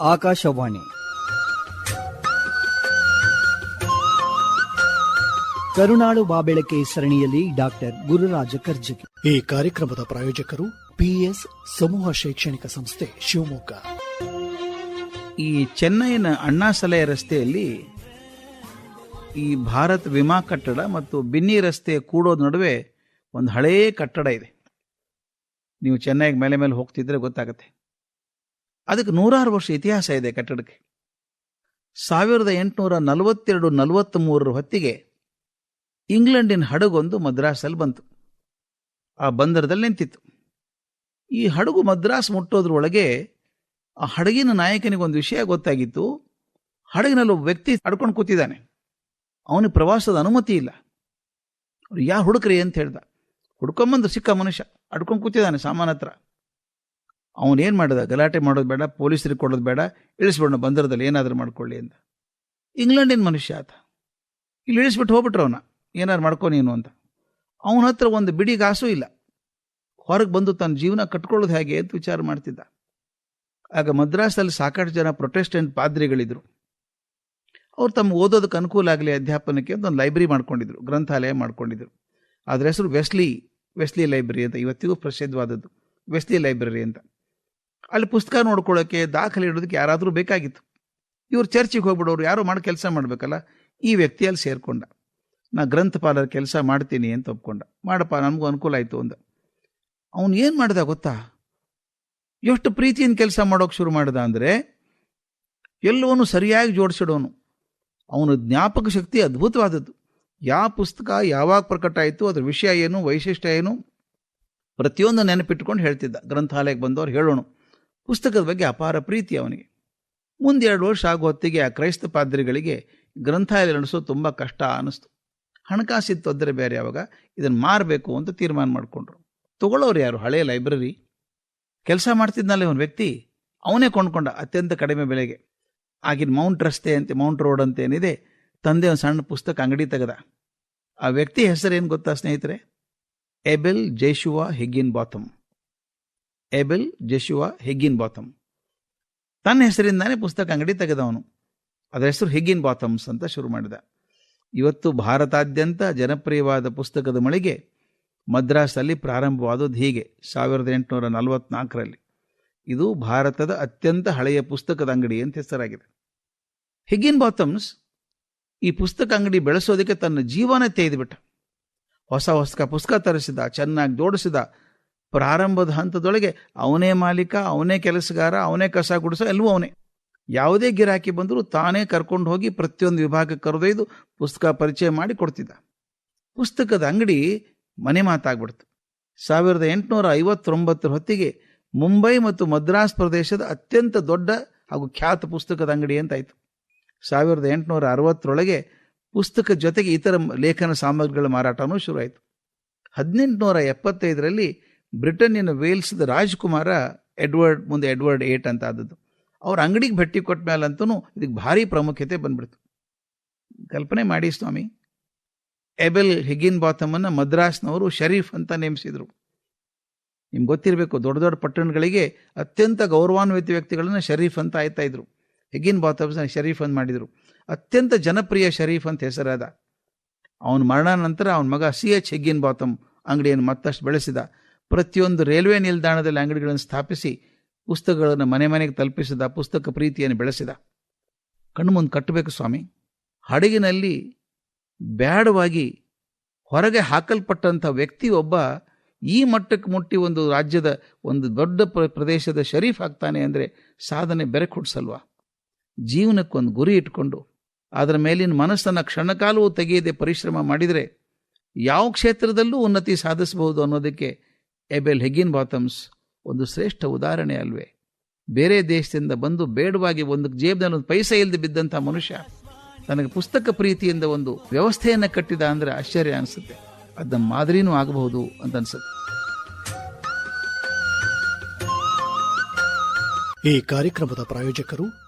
ಆಕಾಶವಾಣಿ. ಕರುಣಾಳು ಬಾಬೆಳಕೆ ಸರಣಿಯಲ್ಲಿ ಡಾಕ್ಟರ್ ಗುರುರಾಜ ಕರ್ಜಿಗೆ. ಈ ಕಾರ್ಯಕ್ರಮದ ಪ್ರಾಯೋಜಕರು ಪಿಎಸ್ ಸಮೂಹ ಶೈಕ್ಷಣಿಕ ಸಂಸ್ಥೆ ಶಿವಮೊಗ್ಗ. ಈ ಚೆನ್ನೈನ ಅಣ್ಣಾಸಲೆ ರಸ್ತೆಯಲ್ಲಿ ಈ ಭಾರತ್ ವಿಮಾ ಕಟ್ಟಡ ಮತ್ತು ಬಿನ್ನಿ ರಸ್ತೆ ಕೂಡೋದ್ ನಡುವೆ ಒಂದು ಹಳೇ ಕಟ್ಟಡ ಇದೆ. ನೀವು ಚೆನ್ನೈಗೆ ಮೇಲೆ ಮೇಲೆ ಹೋಗ್ತಿದ್ರೆ ಗೊತ್ತಾಗುತ್ತೆ. ಅದಕ್ಕೆ ನೂರಾರು ವರ್ಷ ಇತಿಹಾಸ ಇದೆ ಕಟ್ಟಡಕ್ಕೆ. ಸಾವಿರದ ಎಂಟುನೂರ ನಲವತ್ತೆರಡು ನಲವತ್ತ್ ಮೂರರ ಹೊತ್ತಿಗೆ ಇಂಗ್ಲೆಂಡಿನ ಹಡಗೊಂದು ಮದ್ರಾಸಲ್ಲಿ ಬಂತು. ಆ ಬಂದರದಲ್ಲಿ ನಿಂತಿತ್ತು. ಈ ಹಡಗು ಮದ್ರಾಸ್ ಮುಟ್ಟೋದ್ರೊಳಗೆ ಆ ಹಡಗಿನ ನಾಯಕನಿಗೊಂದು ವಿಷಯ ಗೊತ್ತಾಗಿತ್ತು. ಹಡಗಿನಲ್ಲಿ ಒಬ್ಬ ವ್ಯಕ್ತಿ ಅಡ್ಕೊಂಡು ಕೂತಿದ್ದಾನೆ. ಅವನಿಗೆ ಪ್ರವಾಸದ ಅನುಮತಿ ಇಲ್ಲ. ಅವ್ರು, ಯಾ ಹುಡುಕ್ರಿ ಅಂತ ಹೇಳ್ದ. ಹುಡ್ಕೊಂಬಂದು ಸಿಕ್ಕ ಮನುಷ್ಯ ಅಡ್ಕೊಂಡು ಕೂತಿದ್ದಾನೆ ಸಾಮಾನ್ಯ ಹತ್ರ ಅವನೇನು ಮಾಡಿದ? ಗಲಾಟೆ ಮಾಡೋದು ಬೇಡ, ಪೊಲೀಸರಿಗೆ ಕೊಡೋದು ಬೇಡ, ಇಳಿಸ್ಬಿಡೋಣ, ಬಂದರದಲ್ಲಿ ಏನಾದರೂ ಮಾಡ್ಕೊಳ್ಳಿ ಅಂತ. ಇಂಗ್ಲೆಂಡಿನ ಮನುಷ್ಯ ಆತ. ಇಲ್ಲಿ ಇಳಿಸ್ಬಿಟ್ಟು ಹೋಗ್ಬಿಟ್ರು ಅವನ. ಏನಾರು ಮಾಡ್ಕೊ ನೀನು ಅಂತ. ಅವನ ಹತ್ರ ಒಂದು ಬಿಡಿ ಕಾಸು ಇಲ್ಲ. ಹೊರಗೆ ಬಂದು ತನ್ನ ಜೀವನ ಕಟ್ಕೊಳ್ಳೋದು ಹೇಗೆ ಅಂತ ವಿಚಾರ ಮಾಡ್ತಿದ್ದ. ಆಗ ಮದ್ರಾಸಲ್ಲಿ ಸಾಕಷ್ಟು ಜನ ಪ್ರೊಟೆಸ್ಟೆಂಟ್ ಪಾದ್ರಿಗಳಿದ್ರು. ಅವ್ರು ತಮ್ಮ ಓದೋದಕ್ಕೆ ಅನುಕೂಲ ಆಗಲಿ ಅಧ್ಯಾಪನಕ್ಕೆ ಅಂತ ಒಂದು ಲೈಬ್ರರಿ ಮಾಡ್ಕೊಂಡಿದ್ರು, ಗ್ರಂಥಾಲಯ ಮಾಡ್ಕೊಂಡಿದ್ರು. ಅದರ ಹೆಸರು ವೆಸ್ಲಿ ವೆಸ್ಲಿ ಲೈಬ್ರರಿ ಅಂತ, ಇವತ್ತಿಗೂ ಪ್ರಸಿದ್ಧವಾದದ್ದು. ವೆಸ್ಲಿ ಲೈಬ್ರರಿ ಅಂತ. ಅಲ್ಲಿ ಪುಸ್ತಕ ನೋಡ್ಕೊಳ್ಳೋಕ್ಕೆ ದಾಖಲೆ ಇಡೋದಕ್ಕೆ ಯಾರಾದರೂ ಬೇಕಾಗಿತ್ತು. ಇವರು ಚರ್ಚಿಗೆ ಹೋಗ್ಬಿಡೋರು, ಯಾರು ಮಾಡಿ ಕೆಲಸ ಮಾಡಬೇಕಲ್ಲ, ಈ ವ್ಯಕ್ತಿಯಲ್ಲಿ ಸೇರ್ಕೊಂಡ. ನಾ ಗ್ರಂಥಪಾಲರ ಕೆಲಸ ಮಾಡ್ತೀನಿ ಅಂತ ಒಪ್ಕೊಂಡ. ಮಾಡಪ್ಪ, ನಮಗೂ ಅನುಕೂಲ ಆಯಿತು ಅಂದ. ಅವನು ಏನು ಮಾಡ್ದ ಗೊತ್ತಾ? ಎಷ್ಟು ಪ್ರೀತಿಯಿಂದ ಕೆಲಸ ಮಾಡೋಕೆ ಶುರು ಮಾಡ್ದ ಅಂದರೆ, ಎಲ್ಲವನ್ನೂ ಸರಿಯಾಗಿ ಜೋಡಿಸಿಡೋನು. ಅವನ ಜ್ಞಾಪಕ ಶಕ್ತಿ ಅದ್ಭುತವಾದದ್ದು. ಯಾವ ಪುಸ್ತಕ ಯಾವಾಗ ಪ್ರಕಟ ಆಯಿತು, ಅದರ ವಿಷಯ ಏನು, ವೈಶಿಷ್ಟ್ಯ ಏನು, ಪ್ರತಿಯೊಂದು ನೆನಪಿಟ್ಕೊಂಡು ಹೇಳ್ತಿದ್ದ. ಗ್ರಂಥಾಲಯಕ್ಕೆ ಬಂದವರು ಹೇಳೋಣ ಪುಸ್ತಕದ ಬಗ್ಗೆ ಅಪಾರ ಪ್ರೀತಿ ಅವನಿಗೆ. ಮುಂದೆರಡು ವರ್ಷ ಆಗೋ ಹೊತ್ತಿಗೆ ಆ ಕ್ರೈಸ್ತ ಪಾದ್ರಿಗಳಿಗೆ ಗ್ರಂಥಾಲಯ ನಡೆಸೋದು ತುಂಬ ಕಷ್ಟ ಅನ್ನಿಸ್ತು. ಹಣಕಾಸಿನ ತೊಂದರೆ ಬೇರೆ ಯಾವಾಗ ಇದನ್ನು ಮಾರಬೇಕು ಅಂತ ತೀರ್ಮಾನ ಮಾಡಿಕೊಂಡ್ರು. ತಗೊಳ್ಳೋರು ಯಾರು? ಹಳೆಯ ಲೈಬ್ರರಿ. ಕೆಲಸ ಮಾಡ್ತಿದ್ನಲ್ಲೇ ಒಂದು ವ್ಯಕ್ತಿ. ಅವನೇ ಕೊಂಡ್ಕೊಂಡ ಅತ್ಯಂತ ಕಡಿಮೆ ಬೆಲೆಗೆ. ಆಗಿನ ಮೌಂಟ್ ರಸ್ತೆ ಅಂತ, ಮೌಂಟ್ ರೋಡ್ ಅಂತ ಏನಿದೆ, ತಂದೆ ಒಂದು ಸಣ್ಣ ಪುಸ್ತಕ ಅಂಗಡಿ ತೆಗೆದ. ಆ ವ್ಯಕ್ತಿ ಹೆಸರೇನು ಗೊತ್ತಾ ಸ್ನೇಹಿತರೆ? ಎಬೆಲ್ ಜೈಶುವಾ ಹೆಗ್ಗಿನ್ ಬಾತಮ್. ಎಬೆಲ್, ಜೆಶುವಾ, ಹೆಗ್ಗಿನ್ ಬಾತಮ್. ತನ್ನ ಹೆಸರಿಂದಾನೇ ಪುಸ್ತಕ ಅಂಗಡಿ ತೆಗೆದವನು. ಅದರ ಹೆಸರು ಹೆಗ್ಗಿನ್ ಬಾತಮ್ಸ್ ಅಂತ ಶುರು ಮಾಡಿದ. ಇವತ್ತು ಭಾರತಾದ್ಯಂತ ಜನಪ್ರಿಯವಾದ ಪುಸ್ತಕದ ಮಳಿಗೆ ಮದ್ರಾಸಲ್ಲಿ ಪ್ರಾರಂಭವಾದದ್ದು ಹೀಗೆ, ಸಾವಿರದ ಎಂಟುನೂರ ನಲವತ್ನಾಲ್ಕರಲ್ಲಿ. ಇದು ಭಾರತದ ಅತ್ಯಂತ ಹಳೆಯ ಪುಸ್ತಕದ ಅಂಗಡಿ ಅಂತ ಹೆಸರಾಗಿದೆ. ಹೆಗ್ಗಿನ್ ಬಾತಮ್ಸ್ ಈ ಪುಸ್ತಕ ಅಂಗಡಿ ಬೆಳೆಸೋದಕ್ಕೆ ತನ್ನ ಜೀವನ ತೆಗೆದುಬಿಟ್ಟ. ಹೊಸ ಹೊಸ ಪುಸ್ತಕ ತರಿಸಿದ, ಚೆನ್ನಾಗಿ ಜೋಡಿಸಿದ ಪ್ರಾರಂಭದ ಹಂತದೊಳಗೆ ಅವನೇ ಮಾಲೀಕ, ಅವನೇ ಕೆಲಸಗಾರ, ಅವನೇ ಕಸ ಗುಡಿಸೋ ಎಲ್ಲವೂ ಅವನೇ. ಯಾವುದೇ ಗಿರಾಕಿ ಬಂದರೂ ತಾನೇ ಕರ್ಕೊಂಡು ಹೋಗಿ ಪ್ರತಿಯೊಂದು ವಿಭಾಗಕ್ಕೆ ಕರೆದೊಯ್ದು ಪುಸ್ತಕ ಪರಿಚಯ ಮಾಡಿ ಕೊಡ್ತಿದ್ದ. ಪುಸ್ತಕದ ಅಂಗಡಿ ಮನೆ ಮಾತಾಗ್ಬಿಡ್ತು. ಸಾವಿರದ ಎಂಟುನೂರ ಐವತ್ತೊಂಬತ್ತರ ಹೊತ್ತಿಗೆ ಮುಂಬೈ ಮತ್ತು ಮದ್ರಾಸ್ ಪ್ರದೇಶದ ಅತ್ಯಂತ ದೊಡ್ಡ ಹಾಗೂ ಖ್ಯಾತ ಪುಸ್ತಕದ ಅಂಗಡಿ ಅಂತಾಯಿತು. ಸಾವಿರದ ಎಂಟುನೂರ ಅರವತ್ತರೊಳಗೆ ಪುಸ್ತಕ ಜೊತೆಗೆ ಇತರ ಲೇಖನ ಸಾಮಗ್ರಿಗಳ ಮಾರಾಟವೂ ಶುರುವಾಯಿತು. ಹದಿನೆಂಟುನೂರ ಎಪ್ಪತ್ತೈದರಲ್ಲಿ ಬ್ರಿಟನ್ನಿನ ವೇಲ್ಸ್ದ ರಾಜ್ಕುಮಾರ ಎಡ್ವರ್ಡ್ ಮುಂದೆ ಎಡ್ವರ್ಡ್ ಏಟ್ ಅಂತ ಆದದ್ದು. ಅವ್ರ ಅಂಗಡಿಗೆ ಭೇಟಿ ಕೊಟ್ಟ ಮೇಲಂತೂ ಇದಕ್ಕೆ ಭಾರಿ ಪ್ರಾಮುಖ್ಯತೆ ಬಂದ್ಬಿಡ್ತು. ಕಲ್ಪನೆ ಮಾಡಿ ಸ್ವಾಮಿ. ಎಬೆಲ್ ಹಿಗಿನ್ ಬಾತಮನ್ನು ಮದ್ರಾಸ್ನವರು ಶರೀಫ್ ಅಂತ ನೇಮಿಸಿದರು. ನಿಮ್ಗೆ ಗೊತ್ತಿರಬೇಕು, ದೊಡ್ಡ ದೊಡ್ಡ ಪಟ್ಟಣಗಳಿಗೆ ಅತ್ಯಂತ ಗೌರವಾನ್ವಿತ ವ್ಯಕ್ತಿಗಳನ್ನು ಶರೀಫ್ ಅಂತ ಆಯ್ತಾ ಇದ್ರು. ಹಿಗಿನ್ ಬಾತಮ್ಸ್ನ ಶರೀಫ್ ಅಂತ ಮಾಡಿದರು. ಅತ್ಯಂತ ಜನಪ್ರಿಯ ಶರೀಫ್ ಅಂತ ಹೆಸರಾದ. ಅವನ ಮರಣ ನಂತರ ಅವನ ಮಗ ಸಿ ಎಚ್ ಹೆಗ್ಗಿನ್ ಬಾತಮ್ ಅಂಗಡಿಯನ್ನು ಮತ್ತಷ್ಟು ಬೆಳೆಸಿದ. ಪ್ರತಿಯೊಂದು ರೈಲ್ವೆ ನಿಲ್ದಾಣದಲ್ಲಿ ಅಂಗಡಿಗಳನ್ನು ಸ್ಥಾಪಿಸಿ ಪುಸ್ತಕಗಳನ್ನು ಮನೆ ಮನೆಗೆ ತಲುಪಿಸಿದ ಪುಸ್ತಕ ಪ್ರೀತಿಯನ್ನು ಬೆಳೆಸಿದ. ಕಣ್ಣು ಮುಂದೆ ಕಟ್ಟಬೇಕು ಸ್ವಾಮಿ. ಹಡಗಿನಲ್ಲಿ ಬ್ಯಾಡವಾಗಿ ಹೊರಗೆ ಹಾಕಲ್ಪಟ್ಟಂಥ ವ್ಯಕ್ತಿ ಒಬ್ಬ ಈ ಮಟ್ಟಕ್ಕೆ ಮುಟ್ಟಿ ಒಂದು ರಾಜ್ಯದ ಒಂದು ದೊಡ್ಡ ಪ್ರ- ಪ್ರದೇಶದ ಶರೀಫ್ ಆಗ್ತಾನೆ ಅಂದರೆ ಸಾಧನೆ ಬೆರೆ ಕೊಡ್ಸಲ್ವಾ? ಜೀವನಕ್ಕೊಂದು ಗುರಿ ಇಟ್ಕೊಂಡು, ಅದರ ಮೇಲಿನ ಮನಸ್ಸನ್ನು ಕ್ಷಣಕಾಲವೂ ತೆಗೆಯದೆ ಪರಿಶ್ರಮ ಮಾಡಿದರೆ ಯಾವ ಕ್ಷೇತ್ರದಲ್ಲೂ ಉನ್ನತಿ ಸಾಧಿಸಬಹುದು ಅನ್ನೋದಕ್ಕೆ ಎಬೆಲ್ ಹೆಗಿನ್ ಬಾತಮ್ಸ್ ಒಂದು ಶ್ರೇಷ್ಠ ಉದಾಹರಣೆ ಅಲ್ವೇ. ಬೇರೆ ದೇಶದಿಂದ ಬಂದು ಬೇಡವಾಗಿ ಒಂದು ಜೇಬ್ನಲ್ಲಿ ಒಂದು ಪೈಸೆ ಇಲ್ಲದೆ ಬಿದ್ದಂಥ ಮನುಷ್ಯ ನನಗೆ ಪುಸ್ತಕ ಪ್ರೀತಿಯಿಂದ ಒಂದು ವ್ಯವಸ್ಥೆಯನ್ನು ಕಟ್ಟಿದ ಅಂದರೆ ಆಶ್ಚರ್ಯ ಅನಿಸುತ್ತೆ. ಅದನ್ನ ಮಾದರಿನೂ ಆಗಬಹುದು ಅಂತ ಅನಿಸುತ್ತೆ. ಈ ಕಾರ್ಯಕ್ರಮದ ಪ್ರಾಯೋಜಕರು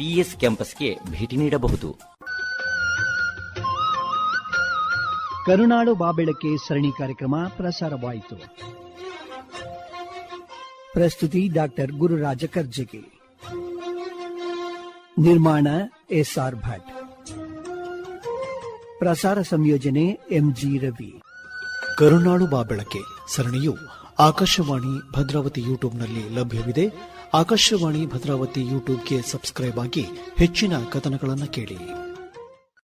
ಪಿಇಎಸ್ ಕ್ಯಾಂಪಸ್ಗೆ ಭೇಟಿ ನೀಡಬಹುದು. ಕರುನಾಡು ಬಾಬೆಳಕೆ ಸರಣಿ ಕಾರ್ಯಕ್ರಮ ಪ್ರಸಾರವಾಯಿತು. ಪ್ರಸ್ತುತಿ ಡಾಕ್ಟರ್ ಗುರುರಾಜ ಕರ್ಜಗಿ. ನಿರ್ಮಾಣ ಎಸ್ಆರ್ ಭಟ್. ಪ್ರಸಾರ ಸಂಯೋಜನೆ ಎಂಜಿ ರವಿ. ಕರುನಾಡು ಬಾಬೆಳಕೆ ಸರಣಿಯು ಆಕಾಶವಾಣಿ ಭದ್ರಾವತಿ ಯೂಟ್ಯೂಬ್ನಲ್ಲಿ ಲಭ್ಯವಿದೆ. ಆಕಾಶವಾಣಿ ಭದ್ರಾವತಿ ಯೂಟ್ಯೂಬ್ಗೆ ಸಬ್ಸ್ಕ್ರೈಬ್ ಆಗಿ ಹೆಚ್ಚಿನ ಕಥನಗಳನ್ನು ಕೇಳಿ.